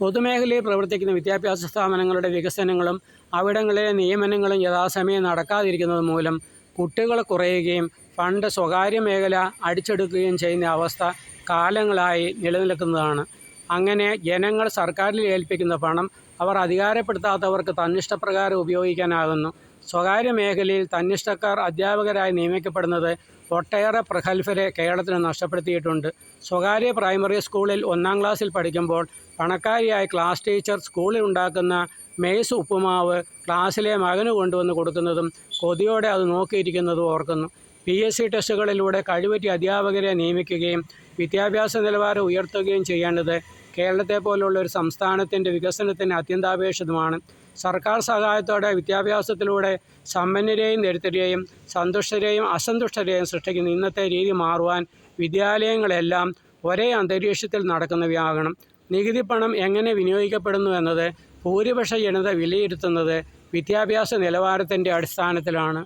പൊതുമേഖലയിൽ പ്രവർത്തിക്കുന്ന വിദ്യാഭ്യാസ സ്ഥാപനങ്ങളുടെ വികസനങ്ങളും അവിടങ്ങളിലെ നിയമനങ്ങളും യഥാസമയം നടക്കാതിരിക്കുന്നത് മൂലം കുട്ടികൾ കുറയുകയും ഫണ്ട് സ്വകാര്യ മേഖല അടിച്ചെടുക്കുകയും ചെയ്യുന്ന അവസ്ഥ കാലങ്ങളായി നിലനിൽക്കുന്നതാണ്. അങ്ങനെ ജനങ്ങൾ സർക്കാരിൽ ഏൽപ്പിക്കുന്ന പണം അവർ അധികാരപ്പെടുത്താത്തവർക്ക് തന്നിഷ്ടപ്രകാരം ഉപയോഗിക്കാനാകുന്നു. സ്വകാര്യ മേഖലയിൽ തന്നിഷ്ടക്കാർ അധ്യാപകരായി നിയമിക്കപ്പെടുന്നത് ഒട്ടേറെ പ്രഗത്ഭരെ കേരളത്തിന് നഷ്ടപ്പെടുത്തിയിട്ടുണ്ട്. സ്വകാര്യ പ്രൈമറി സ്കൂളിൽ ഒന്നാം ക്ലാസ്സിൽ പഠിക്കുമ്പോൾ പണക്കാരിയായ ക്ലാസ് ടീച്ചർ സ്കൂളിൽ ഉണ്ടാക്കുന്ന മെയ്സ് ഉപ്പുമാവ് ക്ലാസ്സിലെ മകന് കൊണ്ടുവന്ന് കൊടുക്കുന്നതും കൊതിയോടെ അത് നോക്കിയിരിക്കുന്നതും ഓർക്കുന്നു. പി എസ് സി ടെസ്റ്റുകളിലൂടെ കഴിവറ്റി അധ്യാപകരെ നിയമിക്കുകയും വിദ്യാഭ്യാസ നിലവാരം ഉയർത്തുകയും ചെയ്യേണ്ടത് കേരളത്തെ പോലുള്ള ഒരു സംസ്ഥാനത്തിന്റെ വികസനത്തിന് അത്യന്താപേക്ഷിതമാണ്. സർക്കാർ സഹായത്തോടെ വിദ്യാഭ്യാസത്തിലൂടെ സമ്പന്നരെയും ദരിദ്രരെയും സന്തുഷ്ടരെയും അസന്തുഷ്ടരെയും സൃഷ്ടിക്കുന്ന ഇന്നത്തെ രീതി മാറുവാൻ വിദ്യാലയങ്ങളെല്ലാം ഒരേ അന്തരീക്ഷത്തിൽ നടക്കുന്നവയാകണം നികുതി പണം എങ്ങനെ വിനിയോഗിക്കപ്പെടുന്നു എന്നത് ഭൂരിപക്ഷ ജനത വിലയിരുത്തുന്നത് വിദ്യാഭ്യാസ നിലവാരത്തിന്റെ അടിസ്ഥാനത്തിലാണ്.